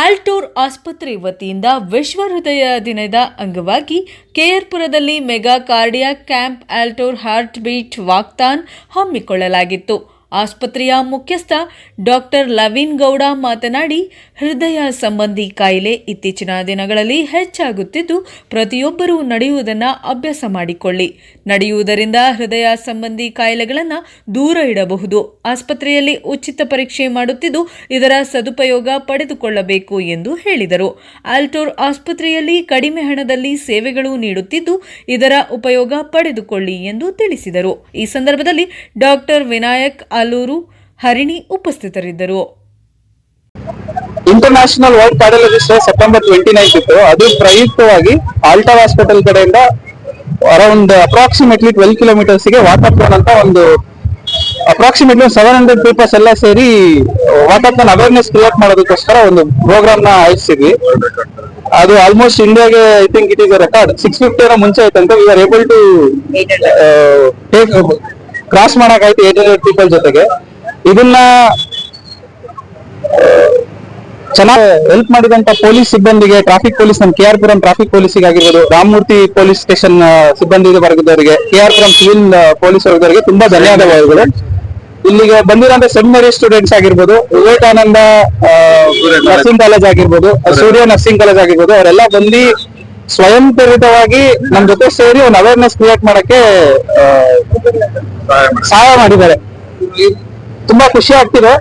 ಆಲ್ಟೂರ್ ಆಸ್ಪತ್ರೆ ವತಿಯಿಂದ ವಿಶ್ವ ಹೃದಯ ದಿನದ ಅಂಗವಾಗಿ ಕೆಆರ್ಪುರದಲ್ಲಿ ಮೆಗಾ ಕಾರ್ಡಿಯಾ ಕ್ಯಾಂಪ್ ಆಲ್ಟೂರ್ ಹಾರ್ಟ್ ಬೀಟ್ ವಾಕ್ತಾನ್ ಹಮ್ಮಿಕೊಳ್ಳಲಾಗಿತ್ತು. ಆಸ್ಪತ್ರೆಯ ಮುಖ್ಯಸ್ಥ ಡಾಕ್ಟರ್ ಲವಿನ್ ಗೌಡ ಮಾತನಾಡಿ, ಹೃದಯ ಸಂಬಂಧಿ ಕಾಯಿಲೆ ಇತ್ತೀಚಿನ ದಿನಗಳಲ್ಲಿ ಹೆಚ್ಚಾಗುತ್ತಿದ್ದು, ಪ್ರತಿಯೊಬ್ಬರೂ ನಡೆಯುವುದನ್ನು ಅಭ್ಯಾಸ ಮಾಡಿಕೊಳ್ಳಿ. ನಡೆಯುವುದರಿಂದ ಹೃದಯ ಸಂಬಂಧಿ ಕಾಯಿಲೆಗಳನ್ನು ದೂರ ಇಡಬಹುದು. ಆಸ್ಪತ್ರೆಯಲ್ಲಿ ಉಚಿತ ಪರೀಕ್ಷೆ ಮಾಡುತ್ತಿದ್ದು, ಇದರ ಸದುಪಯೋಗ ಪಡೆದುಕೊಳ್ಳಬೇಕು ಎಂದು ಹೇಳಿದರು. ಆಲ್ಟೋರ್ ಆಸ್ಪತ್ರೆಯಲ್ಲಿ ಕಡಿಮೆ ಹಣದಲ್ಲಿ ಸೇವೆಗಳು ನೀಡುತ್ತಿದ್ದು, ಇದರ ಉಪಯೋಗ ಪಡೆದುಕೊಳ್ಳಿ ಎಂದು ತಿಳಿಸಿದರು. ಈ ಸಂದರ್ಭದಲ್ಲಿ ಡಾಕ್ಟರ್ ವಿನಾಯಕ್ ಆಲೂರು ಹರಿಣಿ ಉಪಸ್ಥಿತರಿದ್ದರು. International world cardiologist day September twenty ninth ಇತ್ತು ಅದು ಪ್ರಯುಕ್ತವಾಗಿ ಆಲ್ಟಾ ಹಾಸ್ಪಿಟಲ್ ಕಡೆಯಿಂದ ಅರೌಂಡ್ ಅಪ್ರಾಕ್ಸಿಮೇಟ್ಲಿ ಟ್ವೆಲ್ ಕಿಲೋಮೀಟರ್ಸ್ಗೆ ವಾಟರ್ ಅಂತ ಒಂದು ಅಪ್ರಾಕ್ಸಿಮೇಟ್ಲಿ ಸೆವೆನ್ ಹಂಡ್ರೆಡ್ ಪೀಪಲ್ಸ್ ಎಲ್ಲ ಸೇರಿ ವಾಟರ್ ಅವೇರ್ನೆಸ್ ಕ್ರಿಯೇಟ್ ಮಾಡೋದಕ್ಕೋಸ್ಕರ ಒಂದು ಪ್ರೋಗ್ರಾಮ್ನ ಆಯೋಜಿಸಿದ್ವಿ. ಅದು ಆಲ್ಮೋಸ್ಟ್ ಇಂಡಿಯಾಗೆ I think it is record six fifty ಮುಂಚೆ ಆಯ್ತಂತೆ. We are able to cross ಮಾಡಕ್ ಆಯ್ತು ಏಟ್ ಹಂಡ್ರೆಡ್ ಪೀಪಲ್ ಜೊತೆಗೆ. ಇದನ್ನ ಚೆನ್ನಾಗಿ ಹೆಲ್ಪ್ ಮಾಡಿದಂತ ಪೊಲೀಸ್ ಸಿಬ್ಬಂದಿಗೆ ಟ್ರಾಫಿಕ್ ಪೊಲೀಸ್ ನಮ್ಮ ಕೆ ಆರ್ ಪುರಂ ಟ್ರಾಫಿಕ್ ಪೊಲೀಸಿಗೆ ಆಗಿರ್ಬೋದು, ರಾಮಮೂರ್ತಿ ಪೊಲೀಸ್ ಸ್ಟೇಷನ್ ಸಿಬ್ಬಂದಿ ವರ್ಗದವರಿಗೆ K R Puram civil police ವರ್ಗದವರಿಗೆ ತುಂಬಾ ಧನ್ಯವಾದಗಳು. ಇಲ್ಲಿಗೆ ಬಂದಿರೋಂಥ ಸೆಮಿನರಿ ಸ್ಟೂಡೆಂಟ್ಸ್ ಆಗಿರ್ಬೋದು ವಿವೇಕಾನಂದ ನರ್ಸಿಂಗ್ ಕಾಲೇಜ್ ಆಗಿರ್ಬೋದು, ಸೂರ್ಯ ನರ್ಸಿಂಗ್ ಕಾಲೇಜ್ ಆಗಿರ್ಬೋದು, ಅವರೆಲ್ಲ ಬಂದು ಸ್ವಯಂ ಪ್ರೇರಿತವಾಗಿ ನಮ್ ಜೊತೆ ಸೇರಿ ಒಂದು ಅವೇರ್ನೆಸ್ ಕ್ರಿಯೇಟ್ ಮಾಡಕ್ಕೆ ಸಹಾಯ ಮಾಡಿದ್ದಾರೆ. ತುಂಬಾ ಖುಷಿ ಆಗ್ತಿದೆ.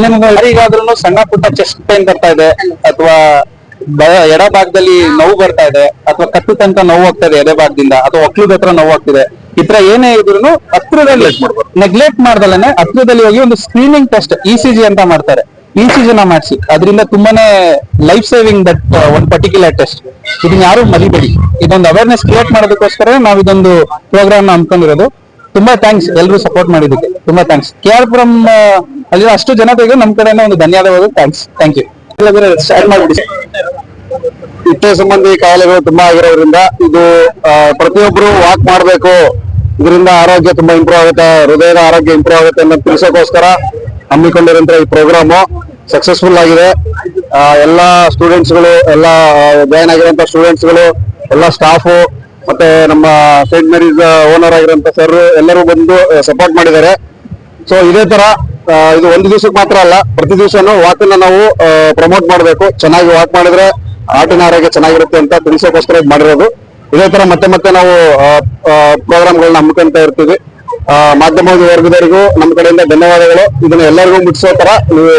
ನಿಮ್ಗೆ ಯಾರಿಗಾದ್ರೂ ಸಣ್ಣ ಪುಟ್ಟ ಚೆಸ್ಟ್ ಪೇನ್ ಬರ್ತಾ ಇದೆ ಅಥವಾ ಎಡ ಭಾಗದಲ್ಲಿ ನೋವು ಬರ್ತಾ ಇದೆ ಅಥವಾ ಕತ್ತು ತನಕ ನೋವು ಆಗ್ತಾ ಇದೆ ಎದೆ ಭಾಗದಿಂದ ಅಥವಾ ಒಕ್ಲುದ ಹತ್ರ ನೋವು ಆಗ್ತಿದೆ ಈ ತರ ಏನೇ ಇದ್ರು ಹತ್ರದಲ್ಲಿ ನೆಗ್ಲೆಕ್ಟ್ ಮಾಡ್ದಲೇನೆ ಹತ್ರದಲ್ಲಿ ಹೋಗಿ ಒಂದು screening test E C G ಅಂತ ಮಾಡ್ತಾರೆ. ಇ ಸೀಸನ್ ಜಿನ ಮಾಡಿಸಿ ಅದರಿಂದ ತುಂಬಾನೇ ಲೈಫ್ ಸೇವಿಂಗ್ ದಟ್ ಒಂದು ಪರ್ಟಿಕ್ಯುಲರ್ ಟೆಸ್ಟ್ ಇದನ್ನ ಯಾರು ಮರಿಬೇಡಿ. ಇದೊಂದು ಅವೇರ್ನೆಸ್ ಕ್ರಿಯೇಟ್ ಮಾಡೋದಕ್ಕೋಸ್ಕರ ನಾವು ಇದೊಂದು ಪ್ರೋಗ್ರಾಮ್ನ ಹಮ್ಮಿಕೊಂಡಿರೋದು ತುಂಬಾ ಥ್ಯಾಂಕ್ಸ್ ಎಲ್ಲರೂ ಸಪೋರ್ಟ್ ಮಾಡಿದ್ದಕ್ಕೆ. ತುಂಬಾ ಥ್ಯಾಂಕ್ಸ್ ಕೆ ಆರ್ ಪುರಂ ಅಲ್ಲಿ ಅಷ್ಟು ಜನತೆಗೆ ನಮ್ ಕಡೆಯಿಂದ ಒಂದು ಧನ್ಯವಾದಗಳು. ಥ್ಯಾಂಕ್ಸ್ ಥ್ಯಾಂಕ್ ಯು ಸ್ಟಾರ್ಟ್ ಸಂಬಂಧಿ ಕಾಯಿಲೆಗಳು ತುಂಬಾ ಆಗಿರೋದ್ರಿಂದ ಇದು ಪ್ರತಿಯೊಬ್ಬರು ವಾಕ್ ಮಾಡಬೇಕು. ಇದರಿಂದ ಆರೋಗ್ಯ ತುಂಬಾ ಇಂಪ್ರೂವ್ ಆಗುತ್ತೆ. ಹೃದಯದ ಆರೋಗ್ಯ ಇಂಪ್ರೂವ್ ಆಗುತ್ತೆ ಅನ್ನೋದು ತಿಳಿಸೋಕೋಸ್ಕರ ಹಮ್ಮಿಕೊಂಡಿರೋಂಥ ಈ ಪ್ರೋಗ್ರಾಮು ಸಕ್ಸಸ್ಫುಲ್ ಆಗಿದೆ. ಎಲ್ಲ ಸ್ಟೂಡೆಂಟ್ಸ್ಗಳು ಎಲ್ಲ ಜಾಯ್ನ್ ಆಗಿರುವಂತ ಸ್ಟೂಡೆಂಟ್ಸ್ಗಳು ಎಲ್ಲ ಸ್ಟಾಫು ಮತ್ತೆ ನಮ್ಮ ಸೇಂಟ್ ಮೇರೀಸ್ ಓನರ್ ಆಗಿರುವಂತ ಸರ್ ಎಲ್ಲರೂ ಬಂದು ಸಪೋರ್ಟ್ ಮಾಡಿದ್ದಾರೆ. ಸೊ ಇದೇ ತರ ಇದು ಒಂದು ದಿವಸಕ್ಕೆ ಮಾತ್ರ ಅಲ್ಲ, ಪ್ರತಿ ದಿವಸನೂ ವಾಕ್ ಅನ್ನ ನಾವು ಪ್ರಮೋಟ್ ಮಾಡಬೇಕು. ಚೆನ್ನಾಗಿ ವಾಕ್ ಮಾಡಿದ್ರೆ ಆಟಿನ ಆರೋಗ್ಯ ಚೆನ್ನಾಗಿರುತ್ತೆ ಅಂತ ತಿಳಿಸೋಕೋಸ್ಕರ ಮಾಡಿರೋದು. ಇದೇ ತರ ಮತ್ತೆ ಮತ್ತೆ ನಾವು ಪ್ರೋಗ್ರಾಮ್ಗಳನ್ನ ಹಮ್ಮಿಕೊಂತ ಇರ್ತೀವಿ. ಮಾಧ್ಯಮ ವರ್ಗದವರಿಗೂ ನಮ್ಮ ಕಡೆಯಿಂದ ಧನ್ಯವಾದಗಳು. ಇದನ್ನ ಎಲ್ಲರಿಗೂ ಮುಟ್ಟಿಸೋ ತರ ನೀವು